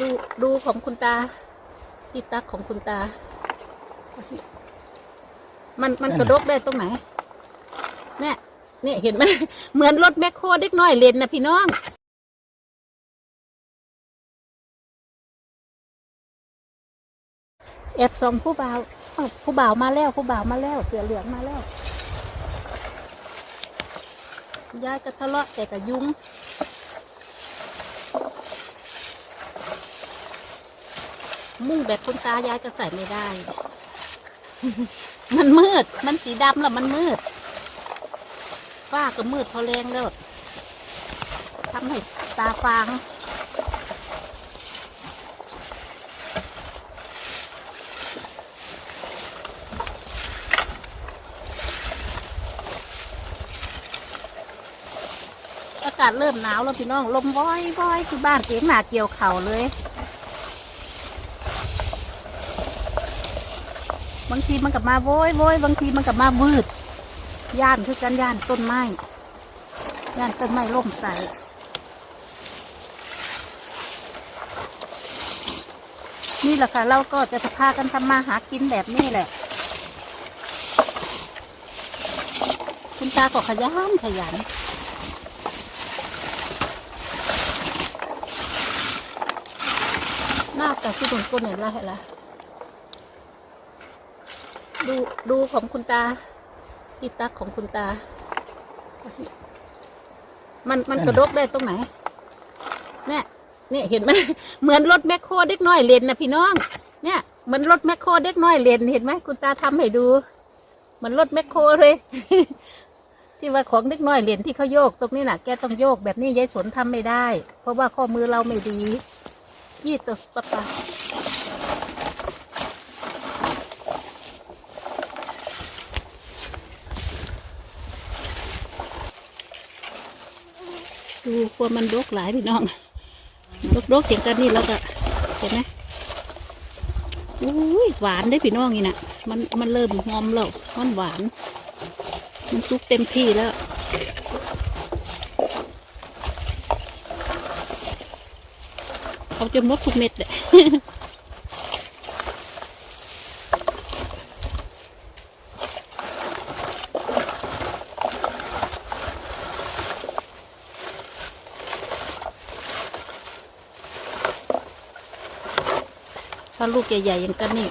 ดูดูของคุณตาที่ตักของคุณตา มันมันกระดกได้ตรงไหนเนี่ยเนี่ยเห็นไหมเหมือนรถแมคโครเด็กน้อยเลนนะพี่น้องแอบส่องผู้บ่าวเอ้าผู้บ่าวมาแล้ว ผู้บ่าวมาแล้ว เสือเหลืองมาแล้ว ยายก็ทะเลาะแต่กับยุ้ง มุ่งแบบคุณตายายจะใส่ไม่ได้ มันมืด มันสีดำแล้วมันมืดฝ้าก็มืดพอแรงแล้วทำให้ตาฟางอากาศเริ่มหนาวแล้วพี่น้อง ลมว้อยว้อยที่บ้านเสียงหนาเกี่ยวเข่าเลย บางทีมันกับมาโวยโวยบางทีมันกับมาวืด ย่านคือกันย่านต้นไม้ ย่านต้นไม้ล่มใส่นี่แหละค่ะ เราก็จะพากันทำมาหากินแบบนี้แหละ คุณตาก็ขยันขยันหน้าแต่ที่ตรงก้นเนี่ยละเห็นละ ดูดูของคุณตาที่ตักของคุณตา มันมันกระดกได้ตรงไหน เนี่ย เนี่ยเห็นไหมเหมือนรถแมคโครเด็กน้อยเลนนะพี่น้อง เนี่ยเหมือนรถแมคโครเด็กน้อยเลนเห็นไหมคุณตาทำให้ดูเหมือนรถแมคโครเลย ที่ว่าของเด็กน้อยเลนที่เขาโยกตรงนี้น่ะ แกต้องโยกแบบนี้ยายสนทำไม่ได้ เพราะว่าข้อมือเราไม่ดี Yitos, papá. ดู กลัวมันรกหลายพี่น้องรกรกๆเสียงกันนี่แล้วก็เห็นไหมอุ้ยหวานได้พี่น้องนี่นะมันมันเริ่มหอมแล้วมันหวาน มันซุกเต็มที่แล้วเอาจนหมดทุกเม็ดเลย ถ้าลูกใหญ่ๆอย่างกันนี่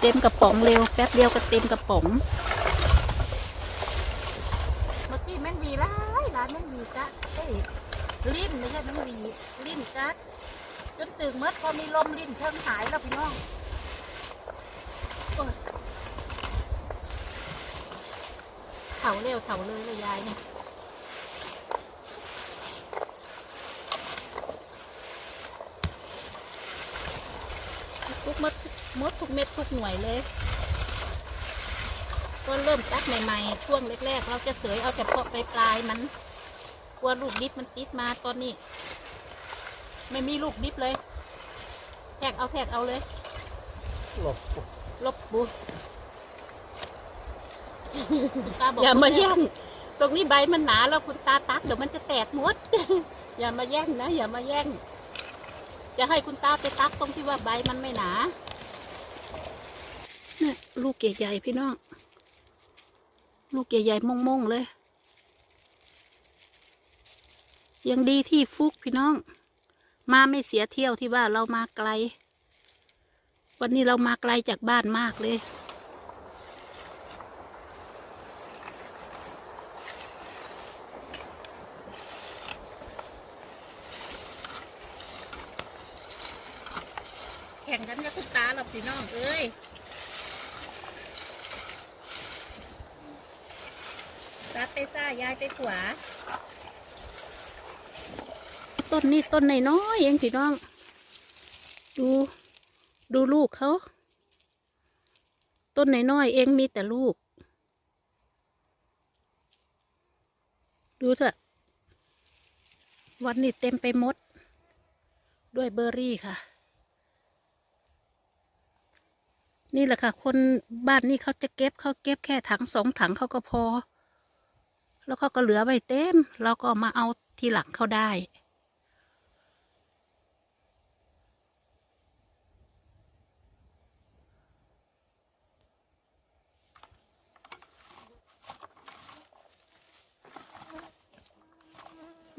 เต็มกระป๋องเร็วแป๊บเดียวก็เต็มกระป๋อง เมื่อกี้แม่งวีร้ายร้านแม่งวีจ้ะเอ้ยลิ้นไม่ใช่แม่งวีลิ้นจ้ะจนตึงเมื่อพอมีลมลิ้นเทิงหายแล้วพี่น้องโอ้ยเถาเร็วเถาเลยเลยยายเนี่ย ทุกเม็ดมดทุกเม็ดทุกหน่วยเลยก็เริ่มตัดใหม่ๆ ช่วงแรกๆ เราจะเสยเอาเฉพาะปลายปลายๆมันกลัวลูกดิบมันติดมาตอนนี้ ไม่มีลูกดิบเลยแทกเอาแทกเอาเลย หลบลบบุอย่ามาแย่งตรงนี้ใบมันหนาแล้วคุณตาตัดเดี๋ยวมันจะแตกหมด อย่ามาแย่งนะ อย่ามาแย่ง จะให้คุณตาไปตักตรงที่ว่าใบมันไม่หนาเนี่ยลูกใหญ่ๆพี่น้อง ลูกใหญ่ๆมงๆเลย ยังดีที่ฟุกพี่น้อง มาไม่เสียเที่ยวที่ว่าเรามาไกล วันนี้เรามาไกลจากบ้านมากเลย แข่งกันกับคุณตาหรอก พี่น้องเอ้ยตาไปซ้ายยายไปขวา ต้นนี้ต้นน้อยๆเองพี่น้อง ดูดูลูกเขา ต้นน้อยๆเองมีแต่ลูก ดูเถอะ วันนี้เต็มไปหมด ด้วยเบอร์รี่ค่ะ นี่แหละค่ะ คนบ้านนี่เขาจะเก็บเขาเก็บแค่ถังสองถังเขาก็พอ แล้วเขาก็เหลือไว้เต็ม เราก็มาเอาทีหลังเขาได้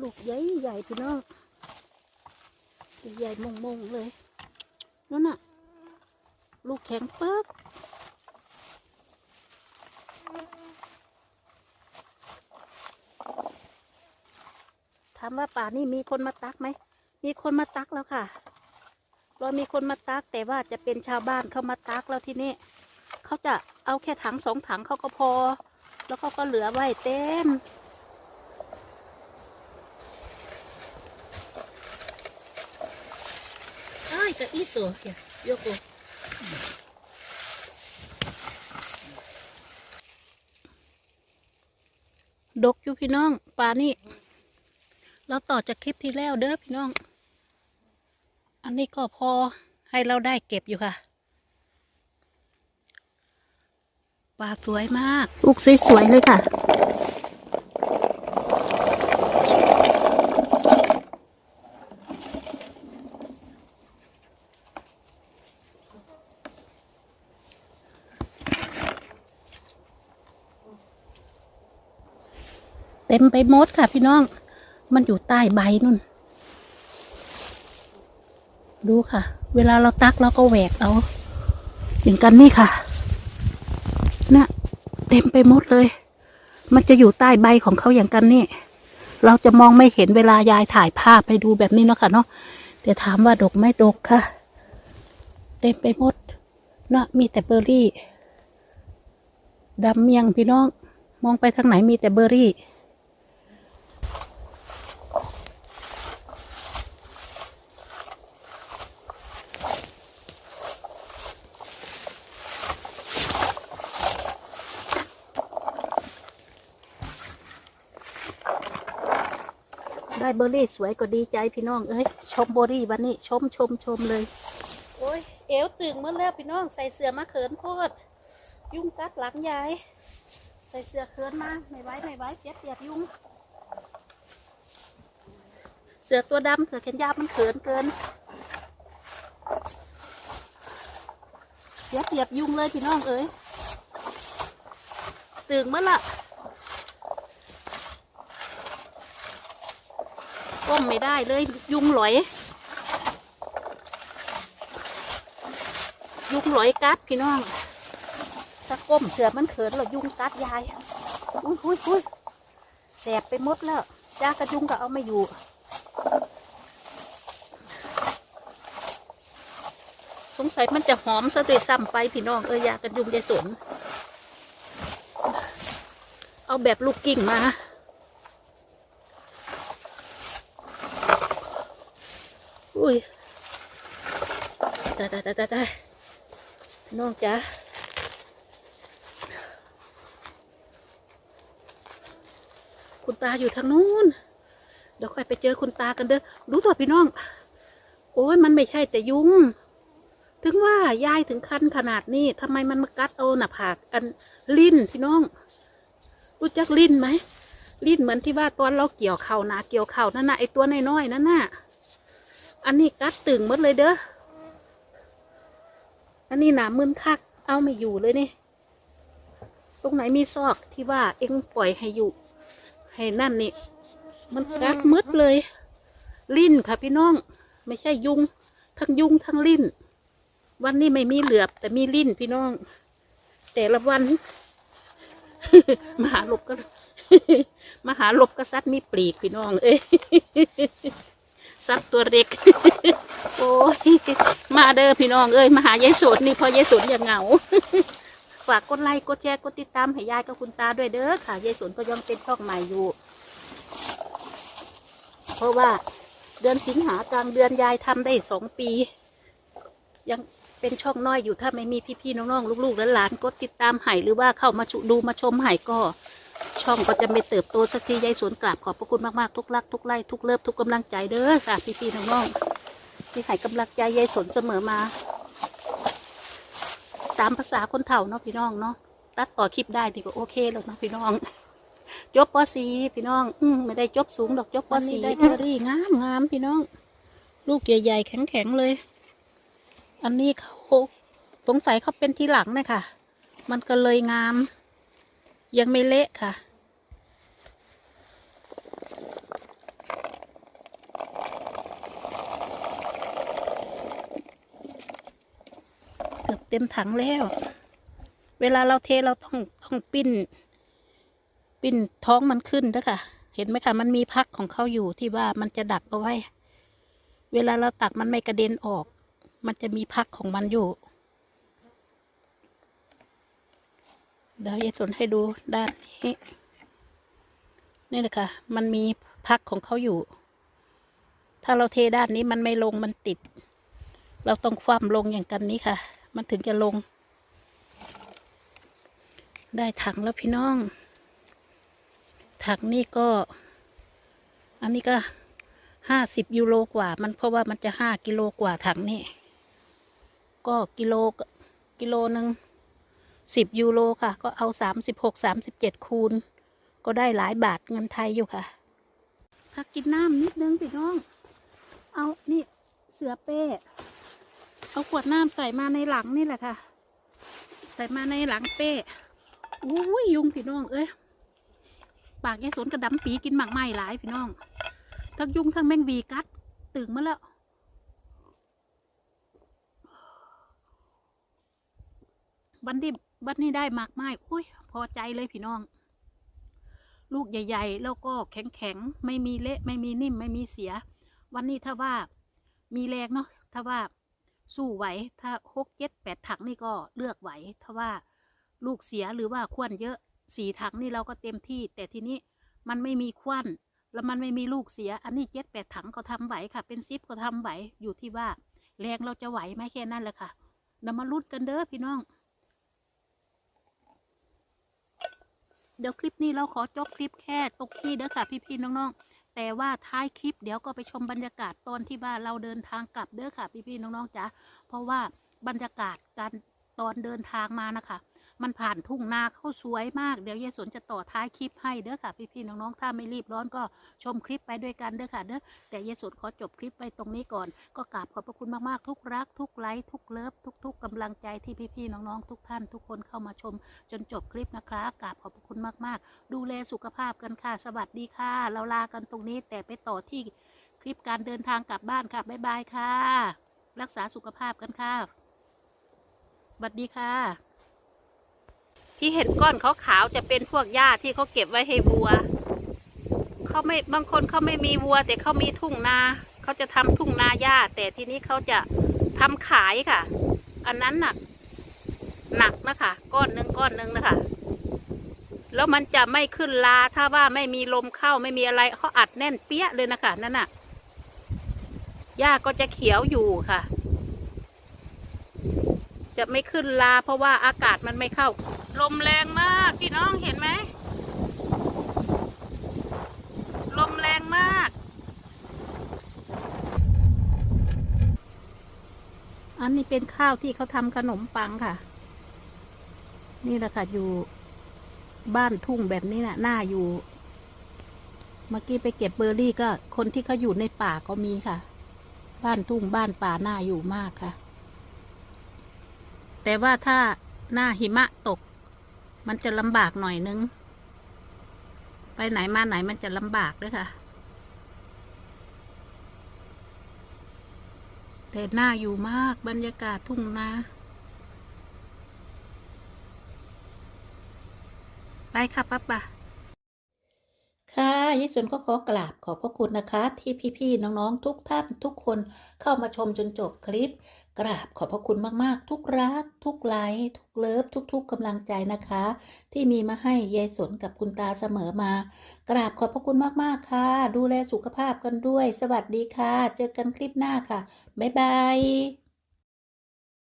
ลูกใหญ่ใหญ่พี่น้องใหญ่มงมงเลยนั่นน่ะ ลูกแข็งปึ๊กถามว่าป่านี่มีคนมาตักไหม มีคนมาตักแล้วค่ะ เรามีคนมาตักแต่ว่าจะเป็นชาวบ้านเขามาตักแล้วที่นี่เขาจะเอาแค่ถังสองถังเขาก็พอ แล้วเขาก็เหลือไว้เต็ม Ay, ka iso. Ya, yoko. ดกอยู่พี่น้องปลานี่เราต่อจากคลิปที่แล้วเด้อพี่น้อง อันนี้ก็พอให้เราได้เก็บอยู่ค่ะ ปลาสวยมาก ลูกสวยๆเลยค่ะ เต็มไปหมดค่ะพี่น้อง มันอยู่ใต้ใบนุ่น ดูค่ะ เวลาเราตักเราก็แหวกเอา อย่างกันนี่ค่ะนะเต็มไปหมดเลย มันจะอยู่ใต้ใบของเขาอย่างกันนี่ เราจะมองไม่เห็นเวลายายถ่ายภาพไปดูแบบนี้เนาะค่ะเนาะ แต่ถามว่าดกไม่ดกค่ะ เต็มไปหมดนะมีแต่เบอร์รี่ดำเมียงพี่น้อง มองไปทางไหนมีแต่เบอร์รี่ บอร์รี่สวยก็ดีใจพี่น้อง เอ้ย ชมเบอร์รี่วันนี้ ชมชมชมเลย โอ้ย เอวตึงเมื่อแล้วพี่น้อง ใส่เสื้อมาเขินโพด ยุ่งกัดหลังยาย ใส่เสื้อเขินมา ไม่ไหวไม่ไหวเจ็บเปียบยุ่ง เสื้อตัวดำเสื้อแขนยาวมันเขินเกิน เสียเปรียบยุงเลยพี่น้องเอ้ยตึงเมื่อละ ก้มไม่ได้เลย ยุงหลอย ยุงหลอยกัดพี่น้องถ้าก้มเสือมันเขินแล้วยุงกัดยายอุ้ยอุ้ยอุ้ยแสบไปหมดแล้วจ้ากระยุงก็เอาไม่อยู่สงสัยมันจะหอมซะด้วยซ้ำไปพี่น้องเออยากันยุงยายสนเอาแบบลูกกิ่งมา อุ้ยตายตายตายตายตายน้องจ้าคุณตาอยู่ทางนู้น เดี๋ยวค่อยไปเจอคุณตากันเด้อ รู้ตัวพี่น้อง โอ้ยมันไม่ใช่แต่ยุง ถึงว่ายายถึงคันขนาดนี้ทำไมมันมากัดเอาหน้าผากอันลิ้นพี่น้อง รู้จักลิ้นไหมลิ้นเหมือนที่ว่าตอนเราเกี่ยวเข่านาเกี่ยวเข่านั่นน่ะไอตัวน้อยๆนั่นน่ะ อันนี้กัดตึงหมดเลยเด้อ อันนี้หนามึนคัก เอาไม่อยู่เลยนี่ ตรงไหนมีซอกที่ว่าเอ็งปล่อยให้อยู่ ให้นั่นนี่ มันกัดหมดเลย ลิ้นค่ะพี่น้อง ไม่ใช่ยุง ทั้งยุงทั้งลิ้น วันนี้ไม่มีเหลือบ แต่มีลิ้นพี่น้อง แต่ละวันมหาลบก็มหาลบก็ซัดมีปลีกพี่น้อง เอ้ย ซัดตัวเล็ก โอ้ย มาเด้อพี่น้องเอ้ย มาหายายสนนี่พอยายสนอย่างเหงา ฝากกดไลค์ กดแชร์ กดติดตามให้ยายกับคุณตาด้วยเด้อค่ะ ยายสนก็ยังเป็นช่องใหม่อยู่ เพราะว่าเดือนสิงหากลางเดือนยายทำได้สองปี ยังเป็นช่องน้อยอยู่ถ้าไม่มีพี่ๆน้องๆลูกๆหลานๆกดติดตามให้หรือว่าเข้ามาชุดูมาชมให้ก็ ช่องก็จะไม่เติบโตสักทียายสวนกราบขอบพระคุณมากๆทุกรักทุกไล่ทุกเลิฟทุกกำลังใจเด้อค่ะพี่ๆน้องๆที่ให้กำลังใจยายสนเสมอมา ตามภาษาคนเฒ่าเนาะพี่น้องเนาะตัดต่อคลิปได้ดีก็โอเคแล้วเนาะพี่น้องจบปสีพี่น้อง อืมไม่ได้จบสูงดอกจบปสีได้เบอรี่งามงามพี่น้อง ลูกใหญ่ๆแข็งๆเลย อันนี้เขาสงสัยเขาเป็นทีหลังนะคะมันก็เลยงาม ยังไม่เละค่ะ กือบ เต็มถังแล้ว เวลาเราเทเราต้องต้องปิ้น ปิ้นท้องมันขึ้นนะค่ะ เห็นไหมคะ มันมีพักของเขาอยู่ที่ว่ามันจะดักเอาไว้ เวลาเราตักมันไม่กระเด็นออก มันจะมีพักของมันอยู่ เดี๋ยวยายสนให้ดูด้านนี้นี่แหละค่ะ มันมีพักของเขาอยู่ ถ้าเราเทด้านนี้มันไม่ลงมันติด เราต้องคว่ำลงอย่างกันนี้ค่ะ มันถึงจะลง ได้ถังแล้วพี่น้อง ถังนี่ก็ อันนี้ก็ห้าสิบยูโรกว่า มันเพราะว่ามันจะห้ากิโลกว่าถังนี่ก็กิโลกิโลหนึ่งสิบยูโรค่ะ ก็เอาสามสิบหกสามสิบเจ็ดคูณ ก็ได้หลายบาทเงินไทยอยู่ค่ะพักกินน้ำนิดนึงพี่น้อง เอานี่เสือเป้ เอาขวดน้ำใส่มาในหลังนี่แหละค่ะ ใส่มาในหลังเป้อุ้ยยุงพี่น้องเอ้ยปากยายสนกระดำปีกินหมากไม้หลายพี่น้อง ทั้งยุงทั้งแมงวีกัดตึงมาแล้ววันนี้วันนี้ได้หมากไม้อุ้ยพอใจเลยพี่น้อง ลูกใหญ่ ๆ แล้วก็แข็งๆ ไม่มีเละ ไม่มีนิ่ม ไม่มีเสีย วันนี้ถ้าว่ามีแรงเนาะถ้าว่า สู้ไหว ถ้าหกเจ็ดแปดถังนี่ก็เลือกไหว ถ้าว่าลูกเสียหรือว่าควนเยอะสี่ถังนี่เราก็เต็มที่ แต่ทีนี้มันไม่มีควันแล้วมันไม่มีลูกเสีย อันนี้เจ็ดแปดถังก็ทำไหวค่ะ เป็นซิปก็ทำไหว อยู่ที่ว่าแรงเราจะไหวไหมแค่นั้นแหละค่ะเดี๋ยวมาลุ้นกันเด้อพี่น้อง เดี๋ยวคลิปนี้เราขอจบคลิปแค่ตกนี้เด้อค่ะพี่ๆน้องๆ แต่ว่าท้ายคลิปเดี๋ยวก็ไปชมบรรยากาศตอนที่ว่าเราเดินทางกลับเด้อค่ะ พี่ๆน้องๆจ้ะเพราะว่าบรรยากาศการตอนเดินทางมานะคะ มันผ่านทุ่งนาเข้าสวยมาก เดี๋ยวยายสนจะต่อท้ายคลิปให้เด้อค่ะ พี่ๆน้องๆถ้าไม่รีบร้อนก็ชมคลิปไปด้วยกันเด้อค่ะเด้อแต่ยายสนขอจบคลิปไปตรงนี้ก่อน ก็กราบขอบพระคุณมากๆทุกรัก ทุกไลค์ทุกเลิฟทุก ๆกำลังใจที่พี่ๆน้องๆทุกท่าน ทุกคนเข้ามาชม จนจบคลิปนะคะกราบขอบพระคุณมากๆ ดูแลสุขภาพกันค่ะ สวัสดีค่ะ เราลากันตรงนี้แต่ไปต่อที่คลิปการเดินทางกลับบ้านค่ะบ๊ายบายค่ะ รักษาสุขภาพกันค่ะสวัสดีค่ะ ที่เห็นก้อนขาขาวๆจะเป็นพวกหญ้าที่เขาเก็บไว้ให้วัวเขาไม่บางคนเขาไม่มีวัว แต่เขามีทุ่งนาเขาจะทำทุ่งนาหญ้า แต่ทีนี้เขาจะทำขายค่ะ อันนั้นน่ะหนักนะคะ ก้อนหนึ่งก้อนหนึ่งนะคะแล้วมันจะไม่ขึ้นลาถ้าว่าไม่มีลมเข้าไม่มีอะไรเขาอัดแน่นเปี้ยเลยนะคะนั่นน่ะหญ้าก็จะเขียวอยู่ค่ะ จะไม่ขึ้นลาเพราะว่าอากาศมันไม่เข้า ลมแรงมาก พี่น้องเห็นไหม ลมแรงมาก อันนี้เป็นข้าวที่เขาทำขนมปังค่ะ นี่แหละค่ะ อยู่บ้านทุ่งแบบนี้น่ะหน้าอยู่ เมื่อกี้ไปเก็บเบอร์รี่ก็ คนที่เขาอยู่ในป่าก็มีค่ะ บ้านทุ่งบ้านป่าหน้าอยู่มากค่ะ แต่ว่าถ้าหน้าหิมะตก มันจะลำบากหน่อยนึง ไปไหนมาไหนมันจะลำบากด้วยค่ะ แต่หน้าอยู่มากบรรยากาศทุ่งนาไปค่ะป้าป่ะค่ะ ยิสนก็ขอกราบขอบพระคุณนะคะที่พี่ๆน้องๆทุกท่านทุกคนเข้ามาชมจนจบคลิป กราบขอบพระคุณมากๆ ทุกรัก ทุกไลค์ทุกเลิฟทุก ๆกำลังใจนะคะ ที่มีมาให้ยายสนกับคุณตาเสมอมา กราบขอบพระคุณมากๆค่ะ ดูแลสุขภาพกันด้วย สวัสดีค่ะ เจอกันคลิปหน้าค่ะบ๊ายบาย